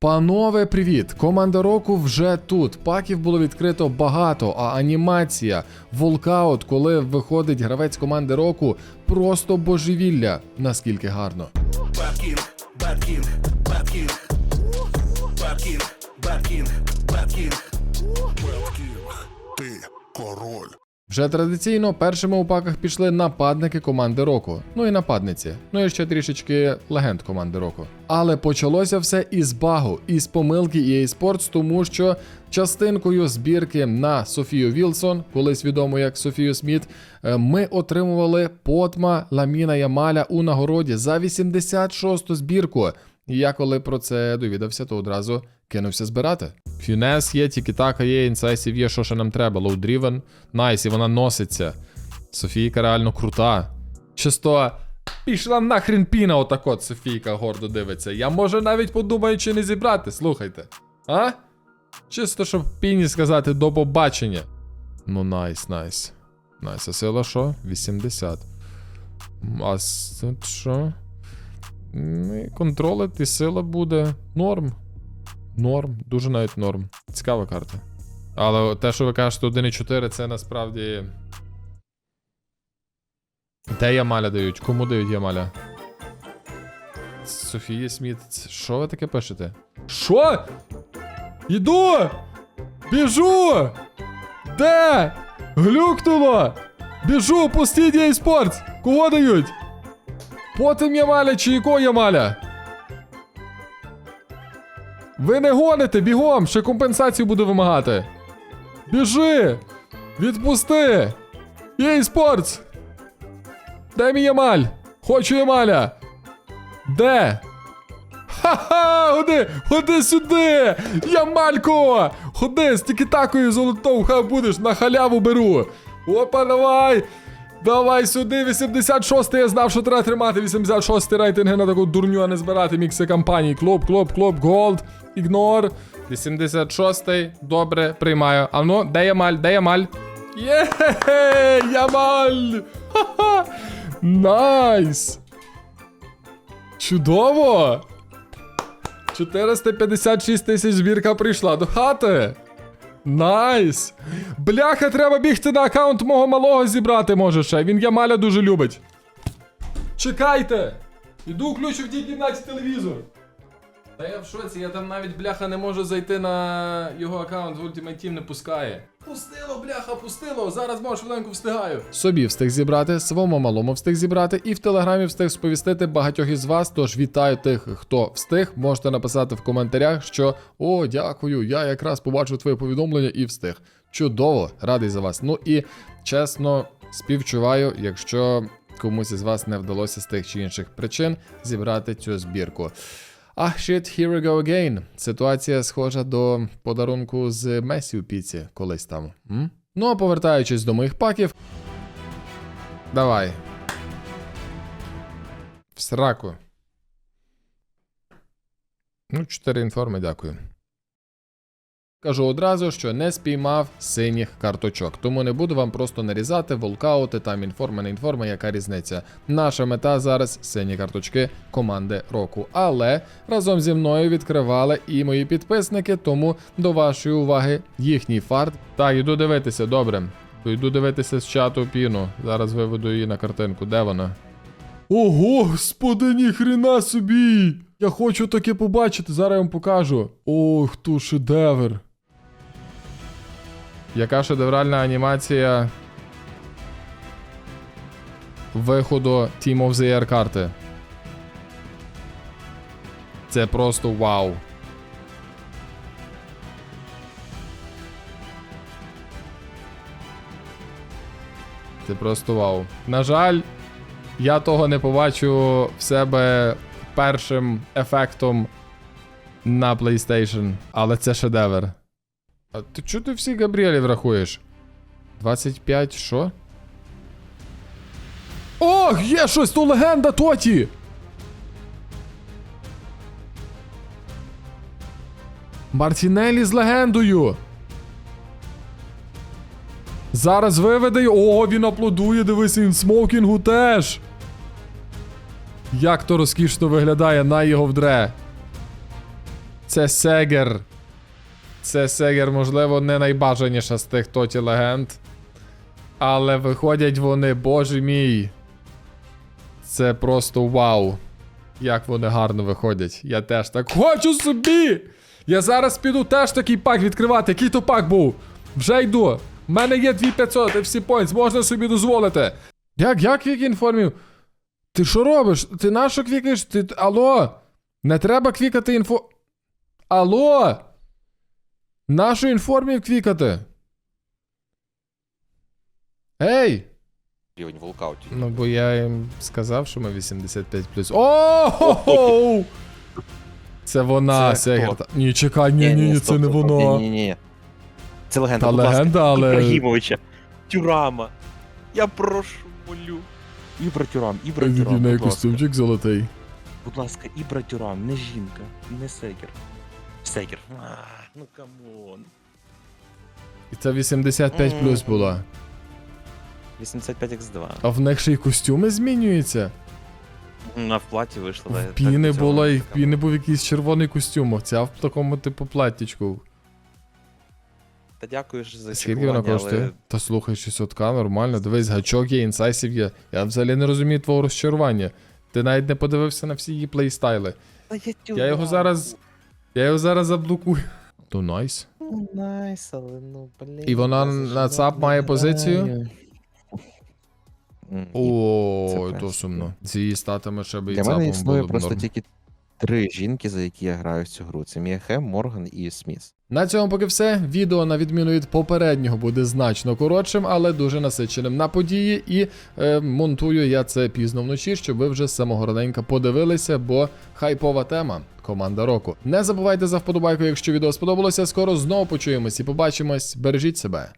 Панове, привіт! Команда року вже тут. Паків було відкрито багато, а анімація, волкаут, коли виходить гравець команди року, просто божевілля. Наскільки гарно. Bad King, Bad Вже традиційно першими у паках пішли нападники команди року, ну і нападниці, ну і ще трішечки легенд команди року. Але почалося все із багу, із помилки EA Sports, тому що частинкою збірки на Софію Вілсон, колись відомо як Софію Сміт, е, ми отримували Потма Ламіна Ямаля у нагороді за 86-ту збірку. І я коли про це довідався, то одразу кинувся збирати. Фюнес є, тікітака є, інсайсів є, що ще нам треба. Лоудрівен. Найс, і вона носиться. Софійка реально крута. Чисто. Пішла нахрен піна, отак от Софійка гордо дивиться. Я може навіть подумаю, чи не зібрати, слухайте. А? Чисто, щоб піні сказати до побачення. Ну, найс, найс. Найс, а сила що? 80. М, А що? Ну, контролити сила буде норм. Норм, дуже навіть норм. Цікава карта. Але те, що ви кажете 1.4, це насправді. Де Ямаля дають? Кому дають Ямаля? Софія Сміт. Що ви таке пишете? Що? Іду! Біжу! Де? Глюкнуло! Біжу, пустіть їй спорт! Кого дають? Потім Ямаля чи якого Ямаля? Ви не гоните, бігом, ще компенсацію буду вимагати. Біжи! Відпусти! Єй спортс! Де мій Ямаль? Хочу Ямаля! Де? Ха-ха! Ходи! Ходи сюди! Ямалько! Ходи з тікітакою золотою, хай будеш, на халяву беру! Опа, давай! Давай сюди, 86-й. я знав, що треба тримати 86-й рейтинги на таку дурню, а не збирати мікси кампанії. Клоп, клоп, клоп, голд, ігнор. 86 добре, приймаю. А ну, де Ямаль, де Ямаль? Є, Ямаль! Ха-ха! Найс! Чудово! 456 тисяч збірка прийшла до хати. Найс! Бляха, треба бігти на аккаунт мого малого зібрати може ще. Він Ямаля дуже любить. Чекайте! Іду включу в тій кімнаті телевізор. Та я в шоці, я там навіть бляха не можу зайти на його аккаунт в Ultimate Team не пускає. Пустило, бляха, пустило. Зараз можу швиденько встигаю. Собі встиг зібрати, своєму малому встиг зібрати, і в телеграмі встиг сповістити багатьох із вас. Тож вітаю тих, хто встиг. Можете написати в коментарях, що о, дякую, я якраз побачив твоє повідомлення і встиг. Чудово, радий за вас. Ну і чесно співчуваю, якщо комусь із вас не вдалося з тих чи інших причин зібрати цю збірку. Ах, shit, here we go again. Ситуація схожа до подарунку з Месі у піці колись там. М? Ну а повертаючись до моїх паків. Давай. В сраку. Ну, 4 інформи, дякую. Кажу одразу, що не спіймав синіх карточок, тому не буду вам просто нарізати, волкаути, там інформа, не інформа, яка різниця. Наша мета зараз сині карточки команди року. Але разом зі мною відкривали і мої підписники, тому до вашої уваги їхній фарт. Так, іду дивитися, добре. Йду дивитися з чату піну. Зараз виведу її на картинку. Де вона? О, господи, ніхрена собі! Я хочу таке побачити, зараз я вам покажу. Ох, ту шедевр. Яка шедевральна анімація виходу Team of the Year карти. Це просто вау. Це просто вау. На жаль, я того не побачу в себе першим ефектом на PlayStation, але це шедевр. А ти чого ти всі Габріелів рахуєш? 25 що? Ох, є щось, то легенда Тоті! Мартінелі з легендою. Зараз виведе. О, він аплодує, дивись, він смокінгу теж. Як то розкішно виглядає на його вдре. Це Сегер. Це Сегер, можливо, не найбажаніша з тих тоті легенд. Але виходять вони, боже мій. Це просто вау. Як вони гарно виходять. Я теж так хочу собі! Я зараз піду теж такий пак відкривати. Який то пак був? Вже йду. У мене є 2500 FC Points, можна собі дозволити. Як, як інформів? Ти що робиш? Ти на що квікаєш? Ти. Алло? Не треба квікати інфо. Алло? Нашу інформів квікати? Ей! рівень в волкауті. Ну, бо я їм сказав, що ми 85 плюс. О! Це вона, Це Сегер. хто? Ні, чекай, ні, ні, ні, це не воно. Ні, ні, ні. Це легенда, Та будь ласка. легенда, але. Ібрагімовича. Тюрама. Я прошу, молю. Ібра Тюрам, Ібра Тюрам, неї будь ласка. костюмчик золотий. Будь ласка, Ібра Тюрам, не жінка, не Сегер. Сегер. А, ну камон. І це 85 плюс була. 85x2. А в них ще й костюми змінюються. На вплаті вийшло. В так піни була і в піни був якийсь червоний костюм, а ця в такому типу платтячку. Та дякую ж за Скільки вона коштує? але Та слухай, 600к, нормально. Дивись, гачок є, інсайсів є. Я взагалі не розумію твого розчарування. Ти навіть не подивився на всі її плейстайли. Я, Я його зараз. Я його зараз заблокую. Ну найс. Ну, найс, але ну, блін. І вона на ЦАП має позицію? О, то сумно. Ці статами ще би і Для мене ЦАПом існує б просто норм. тільки три жінки, за які я граю в цю гру. Це Міахем, Морган і Сміс. На цьому поки все. Відео, на відміну від попереднього, буде значно коротшим, але дуже насиченим на події. І е, монтую я це пізно вночі, щоб ви вже самого раненька подивилися, бо хайпова тема. Команда року. Не забувайте за вподобайку, якщо відео сподобалося. Скоро знову почуємось і побачимось. Бережіть себе.